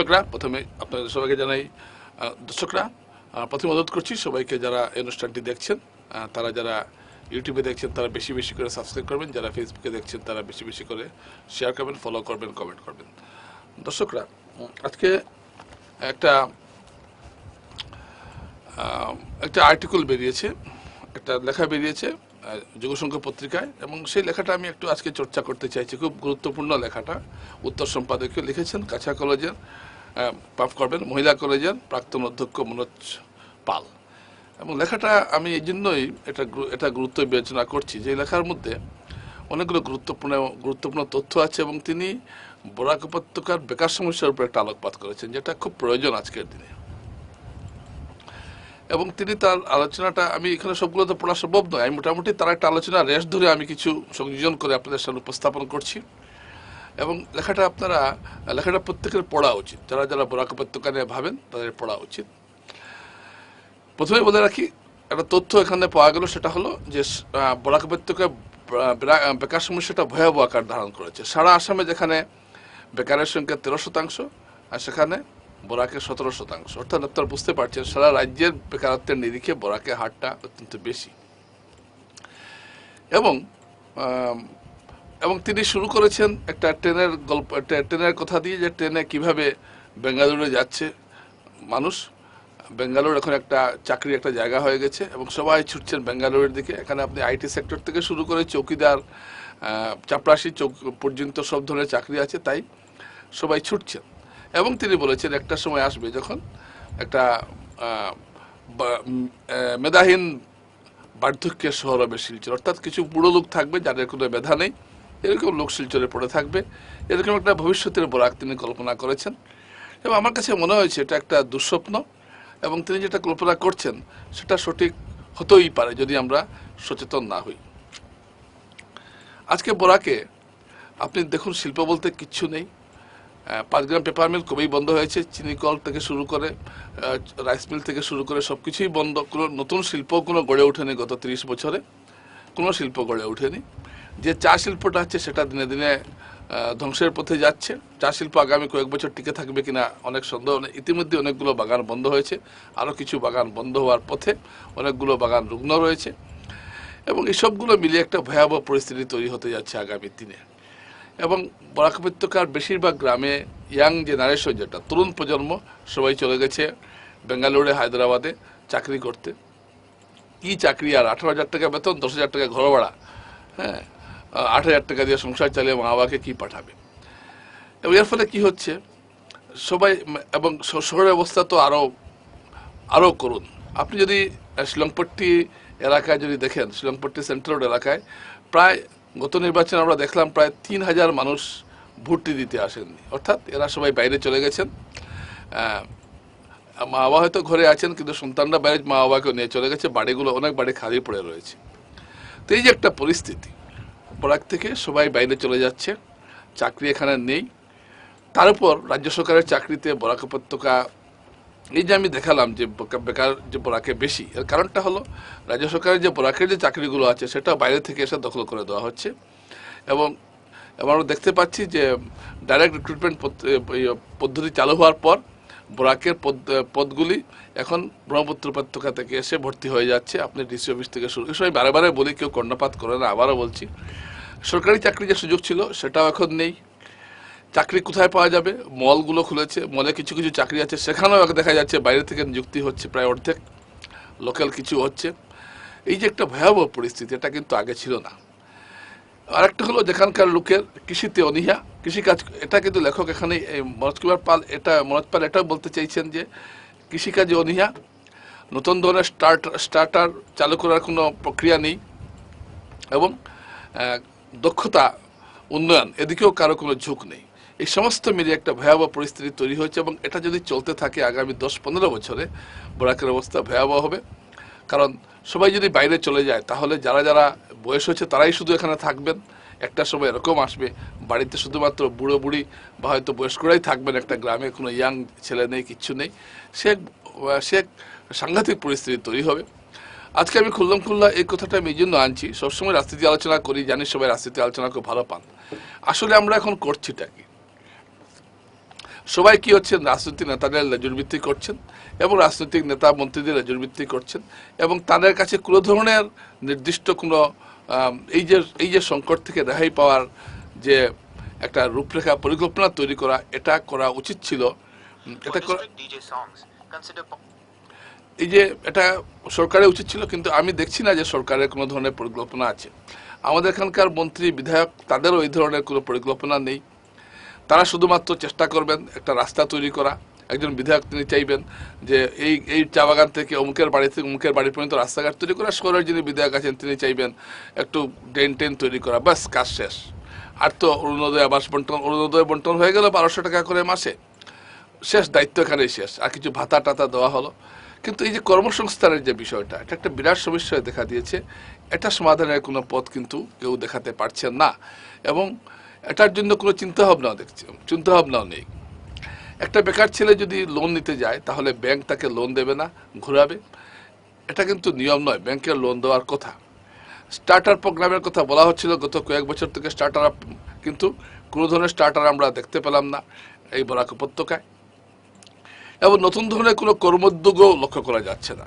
দর্শকরা, প্রথমে আপনাদের সবাইকে জানাই দর্শকরা প্রথমে অনুরোধ করছি সবাইকে যারা এই অনুষ্ঠানটি দেখছেন তারা যারা ইউটিউবে দেখছেন তারা বেশি বেশি করে সাবস্ক্রাইব করবেন, যারা ফেসবুকে দেখছেন তারা বেশি বেশি করে শেয়ার করবেন ফলো করবেন কমেন্ট করবেন। দর্শকরা আজকে একটা একটা আর্টিকেল বেরিয়েছে, একটা লেখা বেরিয়েছে যুগসংখ্য পত্রিকায়, এবং সেই লেখাটা আমি একটু আজকে চর্চা করতে চাইছি। খুব গুরুত্বপূর্ণ লেখাটা, উত্তর সম্পাদকীয় লিখেছেন কাছা কলেজের মাফ করবেন। মহিলা কলেজের প্রাক্তন অধ্যক্ষ মনোজ পাল। এবং লেখাটা আমি এই জন্যই এটা এটা গুরুত্ব বিবেচনা করছি যে লেখার মধ্যে অনেকগুলো গুরুত্বপূর্ণ গুরুত্বপূর্ণ তথ্য আছে এবং তিনি বরাক উপত্যকার বেকার সমস্যার উপর একটা আলোকপাত করেছেন, যেটা খুব প্রয়োজন আজকের দিনে। এবং তিনি তার আলোচনাটা, আমি এখানে সবগুলো তো পড়া সম্ভব নয়, আমি মোটামুটি তার একটা আলোচনা রেশ ধরে আমি কিছু সংযোজন করে আপনাদের সামনে উপস্থাপন করছি। এবং লেখাটা আপনারা, লেখাটা প্রত্যেকের পড়া উচিত। যারা যারা বরাক উপত্যকা নিয়ে ভাবেন, তাদের পড়া উচিত। প্রথমে বলে রাখি, একটা তথ্য এখানে পাওয়া গেল, সেটা হলো যে বরাক বেরা- বেকার সমস্যাটা ভয়াবহ আকার ধারণ করেছে। সারা আসামে যেখানে বেকারের সংখ্যা তেরো শতাংশ, আর সেখানে বরাকে সতেরো শতাংশ। অর্থাৎ আপনারা বুঝতে পারছেন, সারা রাজ্যের বেকারত্বের নিরিখে বরাকে হারটা অত্যন্ত বেশি। এবং এবং তিনি শুরু করেছেন একটা ট্রেনের গল্প ট্রেনের কথা দিয়ে যে ট্রেনে কীভাবে বেঙ্গালুরু যাচ্ছে মানুষ। বেঙ্গালুরু এখন একটা চাকরির একটা জায়গা হয়ে গেছে এবং সবাই ছুটছেন বেঙ্গালুরুর দিকে। এখানে আপনি আইটি সেক্টর থেকে শুরু করে চৌকিদার চাপরাশি চৌক পর্যন্ত সব ধরনের চাকরি আছে, তাই সবাই ছুটছেন। এবং তিনি বলেছেন একটা সময় আসবে যখন একটা মেধাহীন বার্ধক্যের শহর হবে শিলচর। অর্থাৎ কিছু বুড়ো লোক থাকবে যাদের কোনো মেধা নেই। এরকম লোক শিলচরে পড়ে থাকবে, এরকম একটা ভবিষ্যতের বরাক তিনি কল্পনা করেছেন। এবং আমার কাছে মনে হয়েছে, এটা একটা দুঃস্বপ্ন, এবং তিনি যেটা কল্পনা করছেন, সেটা সঠিক হতেই পারে যদি আমরা সচেতন না হই। আজকে বরাকে, আপনি দেখুন, শিল্প বলতে কিচ্ছু নেই। পাঁচগ্রাম পেপার মিল কবেই বন্ধ হয়েছে, চিনি কল থেকে শুরু করে রাইস মিল থেকে শুরু করে সব কিছুই বন্ধ। কোনো নতুন শিল্প কোনো গড়ে ওঠেনি গত তিরিশ বছরে, কোনো শিল্প গড়ে ওঠেনি। যে চা শিল্পটা আছে সেটা দিনে দিনে ধ্বংসের পথে যাচ্ছে। চা শিল্প আগামী কয়েক বছর টিকে থাকবে কিনা অনেক সন্দেহ ইতিমধ্যে অনেকগুলো বাগান বন্ধ হয়েছে। আরও কিছু বাগান বন্ধ হওয়ার পথে অনেকগুলো বাগান রুগ্ন রয়েছে। এবং এসবগুলো সবগুলো মিলিয়ে একটা ভয়াবহ পরিস্থিতি তৈরি হতে যাচ্ছে আগামী দিনে। এবং বরাক উপত্যকার বেশিরভাগ গ্রামে ইয়াং জেনারেশন, যেটা তরুণ প্রজন্ম, সবাই চলে গেছে বেঙ্গালুরুরে হায়দ্রাবাদে চাকরি করতে। কি চাকরি আর আঠারো হাজার টাকা বেতন, দশ হাজার টাকা ঘর ভাড়া হ্যাঁ? আট হাজার টাকা দিয়ে সংসার চালিয়ে মা বাবাকে কি পাঠাবে? এবং এর ফলে কি হচ্ছে? সবাই, এবং শহরের অবস্থা তো আরও আরও করুন আপনি যদি শিলংপট্টি এলাকায় যদি দেখেন, শিলংপট্টি সেন্ট্রাল রোড এলাকায়, প্রায় গত নির্বাচনে আমরা দেখলাম প্রায় তিন হাজার মানুষ ভোটটি দিতে আসেননি। অর্থাৎ এরা সবাই বাইরে চলে গেছেন। মা বাবা হয়তো ঘরে আছেন, কিন্তু সন্তানরা বাইরে মা বাবাকে নিয়ে চলে গেছে। বাড়িগুলো অনেক বাড়ি খালি পড়ে রয়েছে। তো এই যে একটা পরিস্থিতি বরাক থেকে সবাই বাইরে চলে যাচ্ছে, চাকরি এখানে নেই। তার উপর রাজ্য সরকারের চাকরিতে বরাক উপত্যকা, এই যে আমি দেখালাম যে বেকার যে বরাকে বেশি, এর কারণটা হলো রাজ্য সরকারের যে বরাকের যে চাকরিগুলো আছে সেটা বাইরে থেকে এসে দখল করে দেওয়া হচ্ছে। এবং আমরা দেখতে পাচ্ছি যে ডাইরেক্ট রিক্রুটমেন্ট পদ্ধতি চালু হওয়ার পর বরাকের পদ- পদগুলি এখন ব্রহ্মপুত্র উপত্যকা থেকে এসে ভর্তি হয়ে যাচ্ছে। আপনি ডিসি অফিস থেকে শুরু আমি বারে বারে বলি, কেউ কর্ণপাত করে না, আবারও বলছি। সরকারি চাকরি যে সুযোগ ছিল, সেটাও এখন নেই। চাকরি কোথায় পাওয়া যাবে? মলগুলো খুলেছে। মলে কিছু কিছু চাকরি আছে, সেখানেও দেখা যাচ্ছে বাইরে থেকে নিযুক্তি হচ্ছে প্রায় অর্ধেক। লোকাল কিছু হচ্ছে। এই যে একটা ভয়াবহ পরিস্থিতি, এটা কিন্তু আগে ছিল না। আরেকটা হলো যেখানকার লোকের কৃষিতে অনীহা। কৃষিকাজ, এটা কিন্তু লেখক এখানে মনোজ কুমার পাল, এটা, মনোজ পাল এটাও বলতে চাইছেন যে কৃষিকাজে অনীহা, নতুন ধরনের স্টার্ট, স্টার্টার চালু করার কোনো প্রক্রিয়া নেই এবং দক্ষতা, উন্নয়ন এদিকেও কারও কোনো ঝুঁক নেই। এই সমস্ত মিলিয়ে একটা ভয়াবহ পরিস্থিতি তৈরি হয়েছে এবং এটা যদি চলতে থাকে আগামী দশ পনেরো বছরে, বরাকের অবস্থা ভয়াবহ হবে। কারণ সবাই যদি বাইরে চলে যায়, তাহলে যারা যারা বয়স হয়েছে তারাই শুধু এখানে থাকবেন। একটা সময় এরকম আসবে, বাড়িতে শুধুমাত্র বুড়ো বুড়ি বা হয়তো বয়স্করাই থাকবেন একটা গ্রামে, কোনো ইয়াং ছেলে নেই, কিচ্ছু নেই। সে সে সাংঘাতিক পরিস্থিতি তৈরি হবে। আজকে আমি খুললাম খুল্লা এই কথাটা আমি এই জন্য আনছি, সবসময় রাজনীতি আলোচনা করি, জানি সবাই রাজনীতি আলোচনা খুব ভালো পান। আসলে আমরা এখন করছিটা কি? সবাই কি হচ্ছেন? রাজনৈতিক নেতাদের লেজুর ভিত্তি করছেন এবং রাজনৈতিক নেতা মন্ত্রীদের লেজুর ভিত্তি করছেন এবং তাদের কাছে কোনো ধরনের নির্দিষ্ট কোনো এই যে এই যে সংকট থেকে রেহাই পাওয়ার যে একটা রূপরেখা পরিকল্পনা তৈরি করা এটা করা উচিত ছিল। এটা এই যে এটা সরকারের উচিত ছিল কিন্তু আমি দেখছি না যে সরকারের কোনো ধরনের পরিকল্পনা আছে। আমাদের এখানকার মন্ত্রী বিধায়ক তাদেরও এই ধরনের কোনো পরিকল্পনা নেই। তারা শুধুমাত্র চেষ্টা করবেন একটা রাস্তা তৈরি করা। একজন বিধায়ক তিনি চাইবেন যে এই এই চা বাগান থেকে অমুকের বাড়ি থেকে অমুকের বাড়ি পর্যন্ত রাস্তাঘাট তৈরি করা শহরের যিনি বিধায়ক আছেন, তিনি চাইবেন একটু ড্রেন টেন তৈরি করা। ব্যাস, কাজ শেষ। আর তো অরুণোদয় আবাস বন্টন, অরুণোদয় বন্টন হয়ে গেল বারোশো টাকা করে মাসে। শেষ, দায়িত্ব এখানেই শেষ। আর কিছু ভাতা টাতা দেওয়া হলো। কিন্তু এই যে কর্মসংস্থানের যে বিষয়টা, এটা একটা বিরাট সমস্যা হয়ে দেখা দিয়েছে। এটা সমাধানের কোনো পথ কিন্তু কেউ দেখাতে পারছেন না। এবং এটার জন্য কোনো চিন্তা ভাবনাও দেখছে চিন্তা ভাবনাও নেই। একটা বেকার ছেলে যদি লোন নিতে যায়, তাহলে ব্যাংক তাকে লোন দেবে না, ঘোরাবে। এটা কিন্তু নিয়ম নয় ব্যাংকের লোন দেওয়ার কথা। স্টার্টার প্রোগ্রামের কথা বলা হচ্ছিল গত কয়েক বছর থেকে স্টার্টার কিন্তু কোনো ধরনের স্টার্টার আমরা দেখতে পেলাম না এই বরাক উপত্যকায়। এবং নতুন ধরনের কোনো কর্মোদ্যোগও লক্ষ্য করা যাচ্ছে না।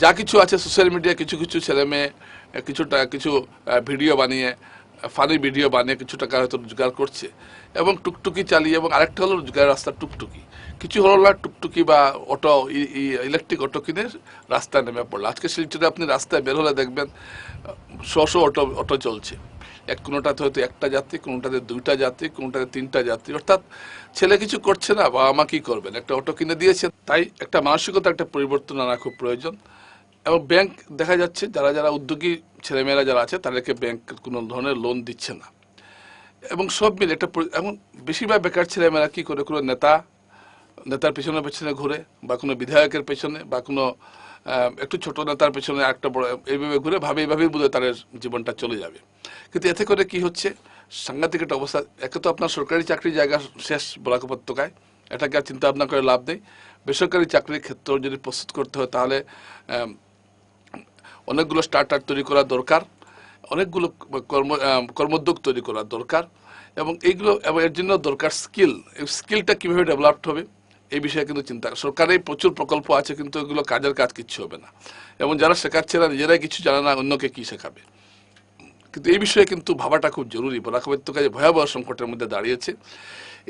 যা কিছু আছে সোশ্যাল মিডিয়া কিছু কিছু ছেলে মেয়ে কিছুটা, কিছু ভিডিও বানিয়ে ফানি ভিডিও বানিয়ে কিছু টাকা হয়তো রোজগার করছে এবং টুকটুকি চালিয়ে এবং আরেকটা হলো রোজগারের রাস্তা টুকটুকি। কিছু হলো না টুকটুকি বা অটো ইলেকট্রিক অটো কিনে রাস্তায় নেমে পড়ল। আজকে শিলচরে আপনি রাস্তায় বের হলে দেখবেন, শো অটো অটো চলছে। এক কোনোটাতে হয়তো একটা যাত্রী, কোনোটাতে দুইটা যাত্রী, কোনোটাতে তিনটা যাত্রী। অর্থাৎ ছেলে কিছু করছে না, বাবা মা কি করবেন? একটা অটো কিনে দিয়েছেন তাই একটা মানসিকতা একটা পরিবর্তন আনা খুব প্রয়োজন। এবং ব্যাংক দেখা যাচ্ছে, যারা যারা উদ্যোগী ছেলেমেয়েরা যারা আছে, তাদেরকে ব্যাংক কোনো ধরনের লোন দিচ্ছে না। এবং সব মিলে একটা এবং বেশিরভাগ বেকার ছেলেমেয়েরা কি করে, কোনো নেতা, নেতার পেছনে পেছনে ঘুরে বা কোনো বিধায়কের পেছনে বা কোনো একটু ছোট নেতার পেছনে একটা বড়, এইভাবে ঘুরে ভাবে এইভাবেই বোধহয় তাদের জীবনটা চলে যাবে। কিন্তু এতে করে কি হচ্ছে, সাংঘাতিক একটা অবস্থা। একে তো আপনার সরকারি চাকরির জায়গা শেষ বলাক উপত্যকায়, এটাকে আর চিন্তা ভাবনা করে লাভ নেই। বেসরকারি চাকরির ক্ষেত্র যদি প্রস্তুত করতে হয়, তাহলে অনেকগুলো স্টার্টার তৈরি করা দরকার, অনেকগুলো কর্ম কর্মোদ্যোগ তৈরি করা দরকার, এবং এইগুলো এবং এর জন্য দরকার স্কিল এই স্কিলটা কীভাবে ডেভেলপড হবে, এই বিষয়ে কিন্তু চিন্তা। সরকারের প্রচুর প্রকল্প আছে, কিন্তু এগুলো কাজের কাজ কিচ্ছু হবে না। এবং যারা শেখাচ্ছে না, নিজেরাই কিছু জানে না অন্যকে কী শেখাবে। কিন্তু এই বিষয়ে কিন্তু ভাবাটা খুব জরুরি। বরাক উপত্যকায় ভয়াবহ সংকটের মধ্যে দাঁড়িয়েছে,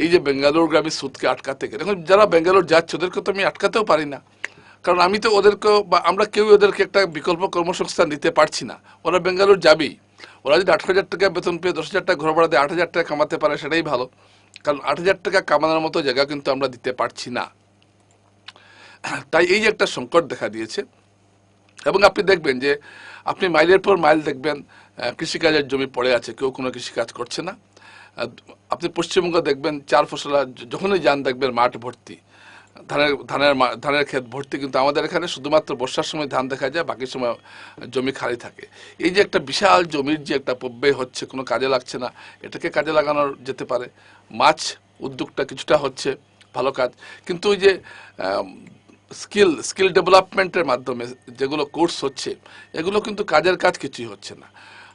এই যে বেঙ্গালুরুগামী সুদকে আটকাতে গেলে, এখন যারা বেঙ্গালুরু যাচ্ছে, ওদেরকে তো আমি আটকাতেও পারি না। কারণ আমি তো ওদেরকে বা আমরা কেউ ওদেরকে একটা বিকল্প কর্মসংস্থান দিতে পারছি না। ওরা বেঙ্গালুরু যাবেই। ওরা যদি আট হাজার টাকা বেতন পেয়ে দশ হাজার টাকা ঘর ভাড়া দিয়ে, আট হাজার টাকা কামাতে পারে সেটাই ভালো। কারণ আট হাজার টাকা কামানোর মতো জায়গা কিন্তু আমরা দিতে পারছি না। তাই এই যে একটা সংকট দেখা দিয়েছে। এবং আপনি দেখবেন যে, আপনি মাইলের পর মাইল দেখবেন কৃষিকাজের জমি পড়ে আছে, কেউ কোনো কৃষিকাজ করছে না। আপনি পশ্চিমবঙ্গ দেখবেন, চার ফসলা যখনই যান দেখবেন মাঠ ভর্তি। ধানের ধানের ধানের ক্ষেত ভর্তি, কিন্তু আমাদের এখানে শুধুমাত্র বর্ষার সময় ধান দেখা যায়, বাকি সময় জমি খালি থাকে। এই যে একটা বিশাল জমির যে একটা প্রব্যয় হচ্ছে, কোনো কাজে লাগছে না, এটাকে কাজে লাগানো যেতে পারে। মাছ উদ্যোগটা কিছুটা হচ্ছে, ভালো কাজ। কিন্তু ওই যে স্কিল স্কিল ডেভেলপমেন্টের মাধ্যমে যেগুলো কোর্স হচ্ছে, এগুলো কিন্তু কাজের কাজ কিছুই হচ্ছে না।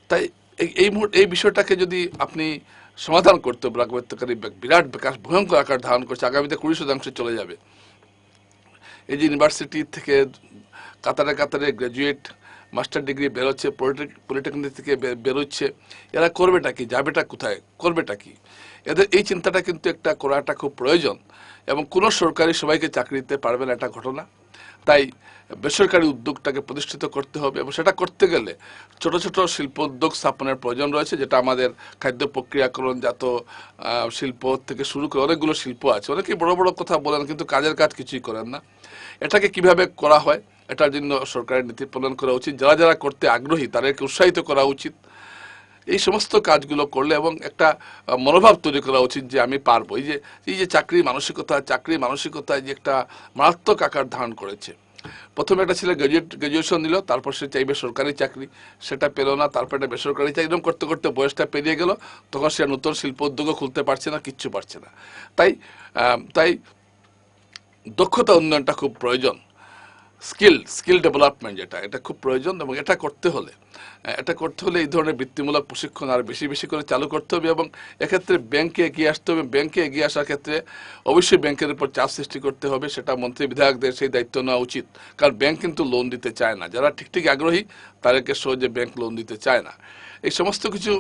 তাই এই- এই মুহূর্তে, এই বিষয়টাকে যদি আপনি সমাধান করতে ব্রাকবত্যকারী বিরাট বিকাশ, ভয়ঙ্কর আকার ধারণ করছে, আগামীতে কুড়ি শতাংশে চলে যাবে। এই যে ইউনিভার্সিটি থেকে কাতারে কাতারে গ্র্যাজুয়েট মাস্টার ডিগ্রি বেরোচ্ছে পলিটেকনিক থেকে বেরোচ্ছে, এরা করবেটা কি, যাবেটা কোথায়, করবেটা কি? এদের এই চিন্তাটা কিন্তু একটা করাটা খুব প্রয়োজন এবং কোনো সরকারি সবাইকে চাকরি দিতে পারবে না এটা ঘটনা। তাই বেসরকারি উদ্যোগটাকে প্রতিষ্ঠিত করতে হবে এবং সেটা করতে গেলে ছোট ছোট শিল্প উদ্যোগ স্থাপনের প্রয়োজন রয়েছে, যেটা আমাদের খাদ্য প্রক্রিয়াকরণজাত শিল্প থেকে শুরু করে অনেকগুলো শিল্প আছে। অনেকেই বড় বড় কথা বলেন কিন্তু কাজের কাজ কিছুই করেন না। এটাকে কীভাবে করা হয়? এটার জন্য সরকারের নীতি প্রণয়ন করা উচিত। যারা যারা করতে আগ্রহী, তাদেরকে উৎসাহিত করা উচিত। এই সমস্ত কাজগুলো করলে এবং একটা মনোভাব তৈরি করা উচিত যে আমি পারব। এই যে এই যে চাকরি মানসিকতা চাকরি মানসিকতা যে একটা মারাত্মক আকার ধারণ করেছে। প্রথমে একটা ছেলে গ্রাজুয়েট গ্রাজুয়েশন নিল, তারপর সে চাইবে সরকারি চাকরি। সেটা পেল না, তারপর একটা বেসরকারি চাকরি। এরকম করতে করতে বয়সটা পেরিয়ে গেল, তখন সে নতুন শিল্প উদ্যোগও খুলতে পারছে না, কিচ্ছু পারছে না। তাই তাই দক্ষতা উন্নয়নটা খুব প্রয়োজন। স্কিল স্কিল ডেভেলপমেন্ট যেটা, এটা খুব প্রয়োজন এবং এটা করতে হলে এটা করতে হলে এই ধরনের বৃত্তিমূলক প্রশিক্ষণ আর বেশি বেশি করে চালু করতে হবে এবং এক্ষেত্রে ব্যাংকে এগিয়ে আসতে হবে। ব্যাংকে এগিয়ে আসার ক্ষেত্রে অবশ্যই ব্যাংকের উপর চাপ সৃষ্টি করতে হবে, সেটা মন্ত্রী বিধায়কদের সেই দায়িত্ব নেওয়া উচিত। কারণ ব্যাংক কিন্তু লোন দিতে চায় না। যারা ঠিক ঠিক আগ্রহী, তাদেরকে সহজে ব্যাংক লোন দিতে চায় না। এই সমস্ত কিছু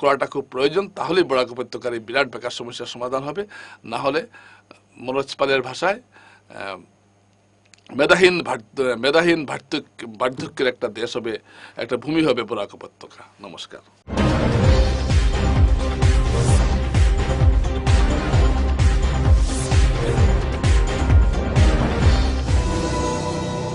করাটা খুব প্রয়োজন। তাহলেই বরাক উপত্যকার এই বিরাট বেকার সমস্যার সমাধান হবে। না হলে মনোজ পালের ভাষায় মেধাহীন মেধাহীন বার্ধক্য- বার্ধক্যের একটা দেশ হবে একটা ভূমি হবে বরাক উপত্যকা নমস্কার।